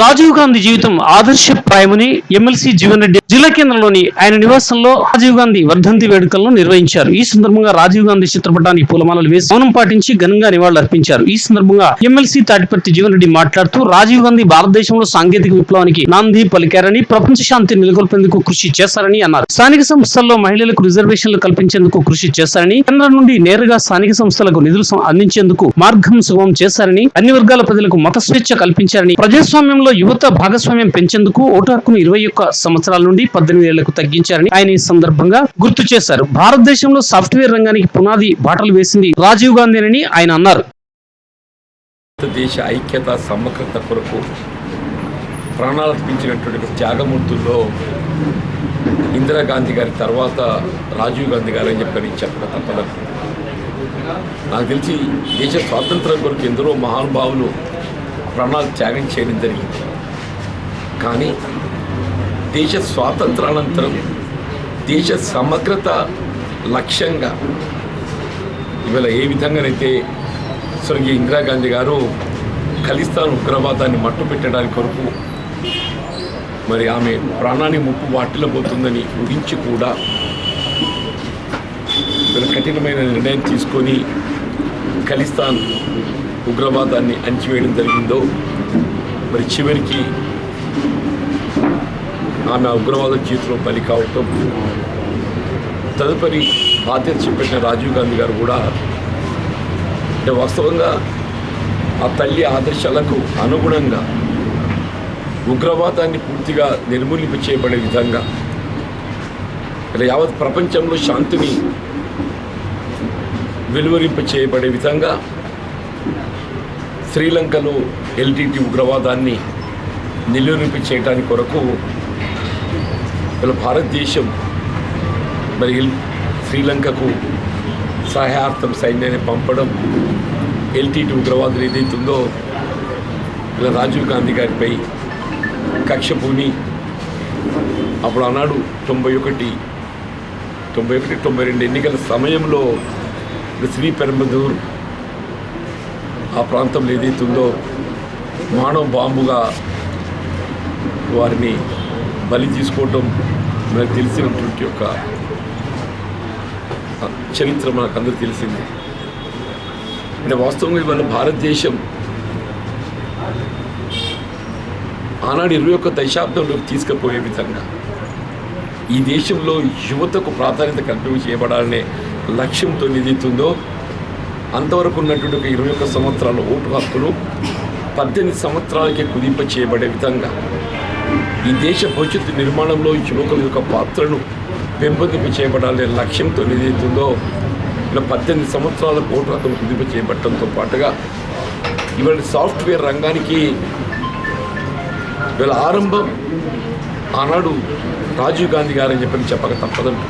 రాజీవ్ గాంధీ జీవితం ఆదర్శప్రాయమని ఎమ్మెల్సీ జీవన్ రెడ్డి జిల్లా కేంద్రంలోని ఆయన నివాసంలో రాజీవ్ గాంధీ వర్ధంతి వేడుకలను నిర్వహించారు. ఈ సందర్భంగా రాజీవ్ గాంధీ చిత్రపటానికి పూలమాలలు వేసి మౌనం పాటించి ఘనంగా నివాళులర్పించారు. ఈ సందర్భంగా ఎమ్మెల్సీ తాటిపర్తి జీవన్ రెడ్డి మాట్లాడుతూ రాజీవ్ గాంధీ భారతదేశంలో సాంకేతిక విప్లవానికి నాంది పలికారని ప్రపంచ శాంతి నెలకొల్పేందుకు కృషి చేశారని అన్నారు. స్థానిక సంస్థల్లో మహిళలకు రిజర్వేషన్లు కల్పించేందుకు కృషి చేశారని కేంద్రం నుండి నేరుగా స్థానిక సంస్థలకు నిధులు అందించేందుకు మార్గం సుగమం చేశారని అన్ని వర్గాల ప్రజలకు మత స్వేచ్ఛ కల్పించారని ప్రజాస్వామ్యంలో యువత భాగస్వామ్యం పెంచేందుకు ఓటు హక్కును ఇరవై ఒక్క సంవత్సరాల నుండి పద్దెనిమిది ఏళ్ళకు తగ్గించారని ఆయన ఈ సందర్భంగా గుర్తు చేశారు. భారతదేశంలో సాఫ్ట్వేర్ రంగానికి పునాది బాటలు వేసింది రాజీవ్ గాంధీనని ఆయన అన్నారు. భారతదేశ ఐక్యత సమగ్రత కొరకు ప్రాణాలర్పించినటువంటి త్యాగమూర్తుల్లో ఇందిరాగాంధీ గారి తర్వాత రాజీవ్ గాంధీ గారు అని చెప్పని చెప్పక తప్పదు. నాకు తెలిసి దేశ స్వాతంత్రం కొరకు ఎందరో మహానుభావులు ప్రాణాలు త్యాగం చేయడం జరిగింది. కానీ దేశ స్వాతంత్రానంతరం దేశ సమగ్రత లక్ష్యంగా ఇవాళ ఏ విధంగానైతే స్వర్గీయ ఇందిరాగాంధీ గారు ఖలిస్తాన్ ఉగ్రవాదాన్ని మట్టు పెట్టడానికి కొరకు మరి ఆమె ప్రాణాన్ని ముప్పు వాటిల్లబోతుందని ఊహించి కూడా వీళ్ళ కఠినమైన నిర్ణయం తీసుకొని ఖలిస్తాన్ ఉగ్రవాదాన్ని అణచివేయడం జరిగిందో మరి చివరికి ఆమె ఉగ్రవాద చేతిలో బలి కావటం. తదుపరి బాధ్యత చేపట్టిన రాజీవ్ గాంధీ గారు కూడా అంటే వాస్తవంగా ఆ తల్లి ఆదర్శాలకు అనుగుణంగా ఉగ్రవాదాన్ని పూర్తిగా నిర్మూలింప చేయబడే విధంగా ఇలా యావత్ ప్రపంచంలో శాంతిని వెలువరింప చేయబడే విధంగా శ్రీలంకలో ఎల్టీటీ ఉగ్రవాదాన్ని నిలువరింపచేయటానికి కొరకు ఇలా భారతదేశం మరి శ్రీలంకకు సహాయార్థం సైన్యాన్ని పంపడం ఎల్టీటీ ఉగ్రవాదులు ఏదైతుందో ఇలా రాజీవ్ గాంధీ గారిపై కక్ష పూని అప్పుడు ఆనాడు తొంభై ఒకటి తొంభై ఒకటి తొంభై రెండు ఎన్నికల సమయంలో శ్రీ పెరంబదూర్ ఆ ప్రాంతంలో ఏదైతుందో మానవ బాంబుగా వారిని బలి తీసుకోవటం మనకు తెలిసినటువంటి యొక్క చరిత్ర మనకు అందరూ తెలిసింది. అంటే వాస్తవంగా ఇవాళ భారతదేశం ఆనాడు ఇరవై ఒక్క దశాబ్దంలోకి తీసుకుపోయే విధంగా ఈ దేశంలో యువతకు ప్రాధాన్యత కల్పించబడాలనే లక్ష్యంతో నిధితుందో అంతవరకు ఉన్నటువంటి ఒక ఇరవై ఒక్క సంవత్సరాల ఓటు హక్కులు పద్దెనిమిది సంవత్సరాలకే కుదింప చేయబడే విధంగా ఈ దేశ భవిష్యత్తు నిర్మాణంలో యువకుల యొక్క పాత్రను పెంపొందింప చేయబడాలనే లక్ష్యంతో ఏదైతుందో ఇలా పద్దెనిమిది సంవత్సరాల ఓటు హక్కును కుదింప చేయబట్టడంతో పాటుగా ఇవాళ సాఫ్ట్వేర్ రంగానికి వీళ్ళ ఆరంభం. ఆనాడు రాజీవ్ గాంధీ గారని చెప్పని చెప్పక తప్పదండి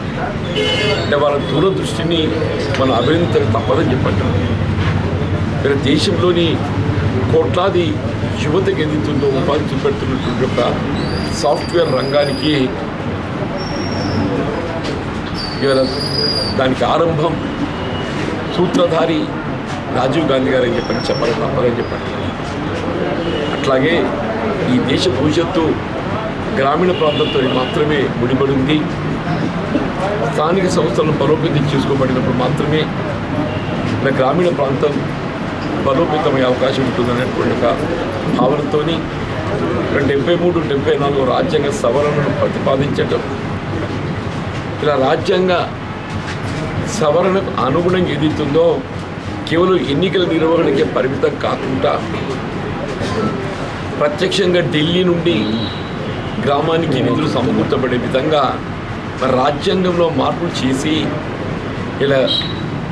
అంటే వాళ్ళ దూరదృష్టిని మనం అభినందించక తప్పదని చెప్పండి. వీళ్ళ దేశంలోని కోట్లాది యువతకి ఎదుగుతుందో ఉపాధి చూపెడుతున్నటువంటి యొక్క సాఫ్ట్వేర్ రంగానికి దానికి ఆరంభం సూత్రధారి రాజీవ్ గాంధీ గారు అని చెప్పని చెప్పాలి తప్పదని చెప్పండి. అట్లాగే ఈ దేశ భవిష్యత్తు గ్రామీణ ప్రాంతంతో మాత్రమే ముడిపడింది. స్థానిక సంస్థలను బలోపేతం చేసుకోబడినప్పుడు మాత్రమే మన గ్రామీణ ప్రాంతం బలోపేతమయ్యే అవకాశం ఉంటుందనేటువంటి ఒక భావనతోని డెబ్బై మూడు డెబ్బై నాలుగు రాజ్యాంగ సవరణను ప్రతిపాదించటం. ఇలా రాజ్యాంగ సవరణకు అనుగుణంగా ఏదైతుందో కేవలం ఎన్నికల నిర్వహణకే పరిమితం కాకుండా ప్రత్యక్షంగా ఢిల్లీ నుండి గ్రామానికి నిధులు సమకూర్చబడే విధంగా మరి రాజ్యాంగంలో మార్పులు చేసి ఇలా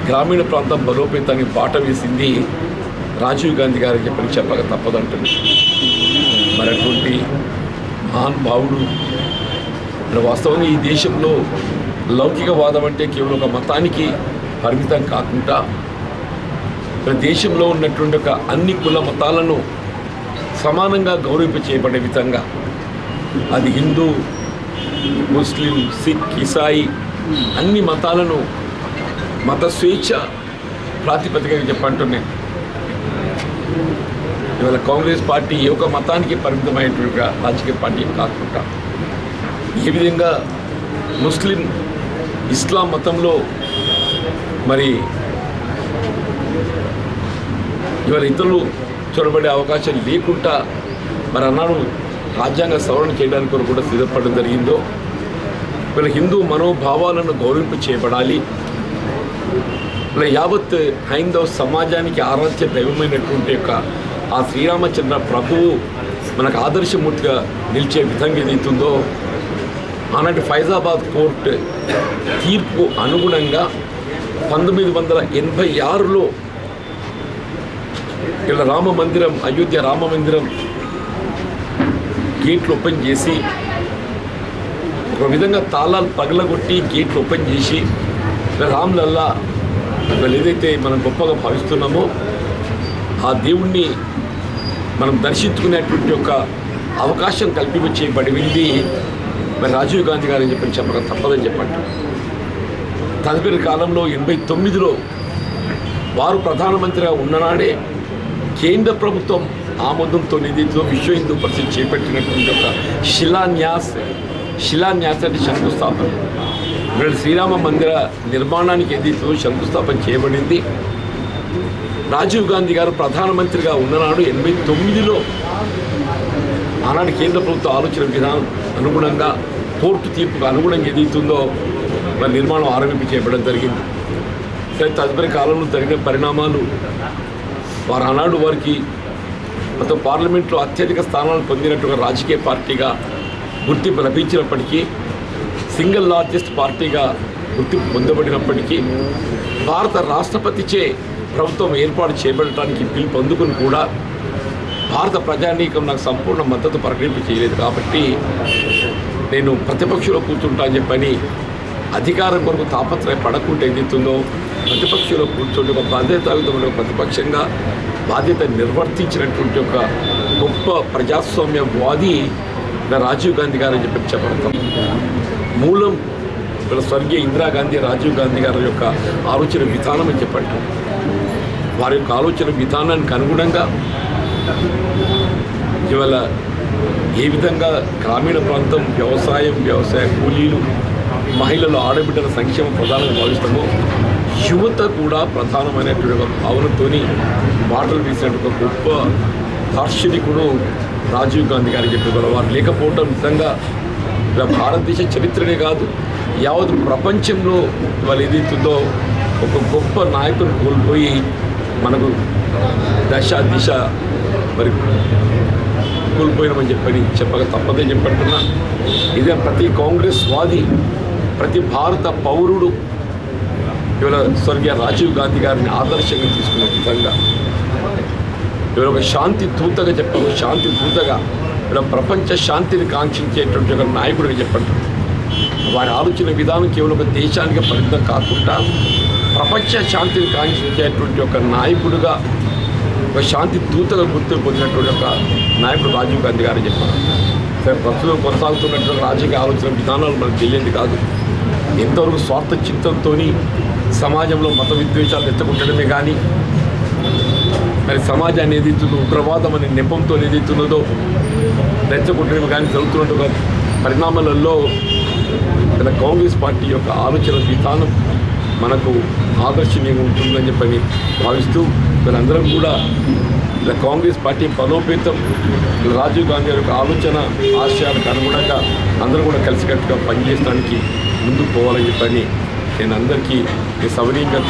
గ్రామీణ ప్రాంతం బలోపేతానికి బాట వేసింది రాజీవ్ గాంధీ గారు చెప్పని చెప్పక తప్పదంటుంది. మరి అటువంటి మహానుభావుడు మరి వాస్తవంగా ఈ దేశంలో లౌకికవాదం అంటే కేవలం ఒక మతానికి పరిమితం కాకుండా మన దేశంలో ఉన్నటువంటి ఒక అన్ని కుల మతాలను సమానంగా గౌరవింప చేయబడే విధంగా అది హిందూ ముస్లిం సిక్ ఇసాయి అన్ని మతాలను మత స్వేచ్ఛ ప్రాతిపదికగా చెప్పంటున్నాను. ఇవాళ కాంగ్రెస్ పార్టీ ఏ ఒక మతానికి పరిమితమైనటువంటి రాజకీయ పార్టీ కాకుండా ఏ విధంగా ముస్లిం ఇస్లాం మతంలో మరి ఇవాళ ఇతరులు చొరబడే అవకాశం లేకుండా మరి అన్నాడు రాజ్యాంగ సవరణ చేయడానికి కూడా సిద్ధపడడం జరిగిందో వీళ్ళ హిందూ మనోభావాలను గౌరవింపు చేయబడాలి. మన యావత్ హైందవ సమాజానికి ఆరాధ్య దైవమైనటువంటి యొక్క ఆ శ్రీరామచంద్ర ప్రభువు మనకు ఆదర్శమూర్తిగా నిలిచే విధంగా ఏదైతుందో ఆనాటి ఫైజాబాద్ కోర్టు తీర్పు అనుగుణంగా పంతొమ్మిది వందల ఎనభై ఆరులో ఇలా రామ మందిరం అయోధ్య రామ మందిరం గేట్లు ఓపెన్ చేసి ఒక విధంగా తాళాలు పగలగొట్టి గేట్లు ఓపెన్ చేసి రామ్లల్లా వాళ్ళు ఏదైతే మనం గొప్పగా భావిస్తున్నామో ఆ దేవుణ్ణి మనం దర్శించుకునేటువంటి ఒక అవకాశం కల్పించేయబడింది మరి రాజీవ్ గాంధీ గారు అని చెప్పడం చెప్పక తప్పదని చెప్పండి. తదుపరి కాలంలో ఎనభై తొమ్మిదిలో వారు ప్రధానమంత్రిగా ఉన్ననాడే కేంద్ర ప్రభుత్వం ఆమోదంతో నిధితో విశ్వ హిందూ పరిషత్ చేపట్టినటువంటి ఒక శిలాన్యాస్ శిలాన్యాస అంటే శంకుస్థాపన. ఇక్కడ శ్రీరామ మందిర నిర్మాణానికి ఏదైతే శంకుస్థాపన చేయబడింది. రాజీవ్ గాంధీ గారు ప్రధానమంత్రిగా ఉన్ననాడు ఎనభై తొమ్మిదిలో ఆనాడు కేంద్ర ప్రభుత్వ ఆలోచన విధానం అనుగుణంగా కోర్టు తీర్పుకు అనుగుణంగా ఎదుగుతుందో మరి నిర్మాణం ఆరంభింప చేయబడడం జరిగింది. సరే తదుపరి కాలంలో జరిగిన పరిణామాలు వారు ఆనాడు వారికి మొత్తం పార్లమెంట్లో అత్యధిక స్థానాలు పొందినట్టుగా రాజకీయ పార్టీగా గుర్తింపు లభించినప్పటికీ సింగిల్ లార్జెస్ట్ పార్టీగా గుర్తింపు పొందబడినప్పటికీ భారత రాష్ట్రపతిచే ప్రభుత్వం ఏర్పాటు చేయబడటానికి పిలుపు అందుకుని కూడా భారత ప్రజానీకం నాకు సంపూర్ణ మద్దతు ప్రకటింపు చేయలేదు. కాబట్టి నేను ప్రతిపక్షంలో కూర్చుంటా అని చెప్పని అధికారం కొరకు తాపత్రయ పడకుండా ఏదైతుందో ప్రతిపక్షంలో కూర్చుంటే ఒక బాధ్యతాయుతమైన ప్రతిపక్షంగా బాధ్యత నిర్వర్తించినటువంటి ఒక గొప్ప ప్రజాస్వామ్యవాది రాజీవ్ గాంధీ గారు అని చెప్పి చెప్పడం మూలం ఇక్కడ స్వర్గీయ ఇందిరాగాంధీ రాజీవ్ గాంధీ గారి యొక్క ఆలోచన విధానం అని చెప్పండి వారి యొక్క ఆలోచన విధానానికి అనుగుణంగా ఇవాళ ఏ విధంగా గ్రామీణ ప్రాంతం వ్యవసాయం వ్యవసాయ కూలీలు మహిళలు ఆడబిడ్డల సంక్షేమ ప్రధానంగా భావిస్తామో యువత కూడా ప్రధానమైనటువంటి ఒక భావనతోని మాటలు తీసినటువంటి ఒక గొప్ప దార్శనికుడు రాజీవ్ గాంధీ గారు చెప్పేవారు వారు లేకపోవటం నిజంగా భారతదేశ చరిత్రనే కాదు యావత్ ప్రపంచంలో వాళ్ళు ఏదైతుందో ఒక గొప్ప నాయకుని కోల్పోయి మనకు దశ దిశ మరి కోల్పోయినామని చెప్పని చెప్పక తప్పదే చెప్పంటున్నా ఇదే ప్రతి కాంగ్రెస్ వాది ప్రతి భారత పౌరుడు ఇవాళ స్వర్గీయ రాజీవ్ గాంధీ గారిని ఆదర్శంగా తీసుకునే విధంగా ఇవాళ ఒక శాంతి దూతగా చెప్పాము శాంతి దూతగా ఇలా ప్రపంచ శాంతిని కాంక్షించేటువంటి ఒక నాయకుడిగా చెప్పండి. వారి ఆలోచన విధానం కేవలం ఒక దేశానికి పరిమితం కాకుండా ప్రపంచ శాంతిని కాంక్షించేటువంటి ఒక నాయకుడిగా ఒక శాంతి దూతగా గుర్తులు పొందినటువంటి ఒక నాయకుడు రాజీవ్ గాంధీ గారు చెప్పారు. సరే ప్రస్తుతం కొనసాగుతున్నటువంటి రాజకీయ ఆలోచన విధానాలు మనకు తెలియదు కాదు. ఎంతవరకు స్వార్థ చిత్తంతో సమాజంలో మత విద్వేషాలు ఎత్తుకుంటడమే కానీ మరి సమాజాన్ని ఏదైతుందో ఉగ్రవాదం అనే నెపంతో ఏదైతున్నదో రెచ్చగొట్టడం కానీ జరుగుతున్న పరిణామాలలో మన కాంగ్రెస్ పార్టీ యొక్క ఆలోచన విధానం మనకు ఆదర్శనీయంగా ఉంటుందని చెప్పని భావిస్తూ వీళ్ళందరం కూడా ఇలా కాంగ్రెస్ పార్టీ బలోపేతం రాజీవ్ గాంధీ యొక్క ఆలోచన ఆశయాలకు అనుగుణంగా అందరూ కూడా కలిసికట్టుగా పనిచేయడానికి ముందుకు పోవాలని చెప్పని నేను అందరికీ సవనీయంగా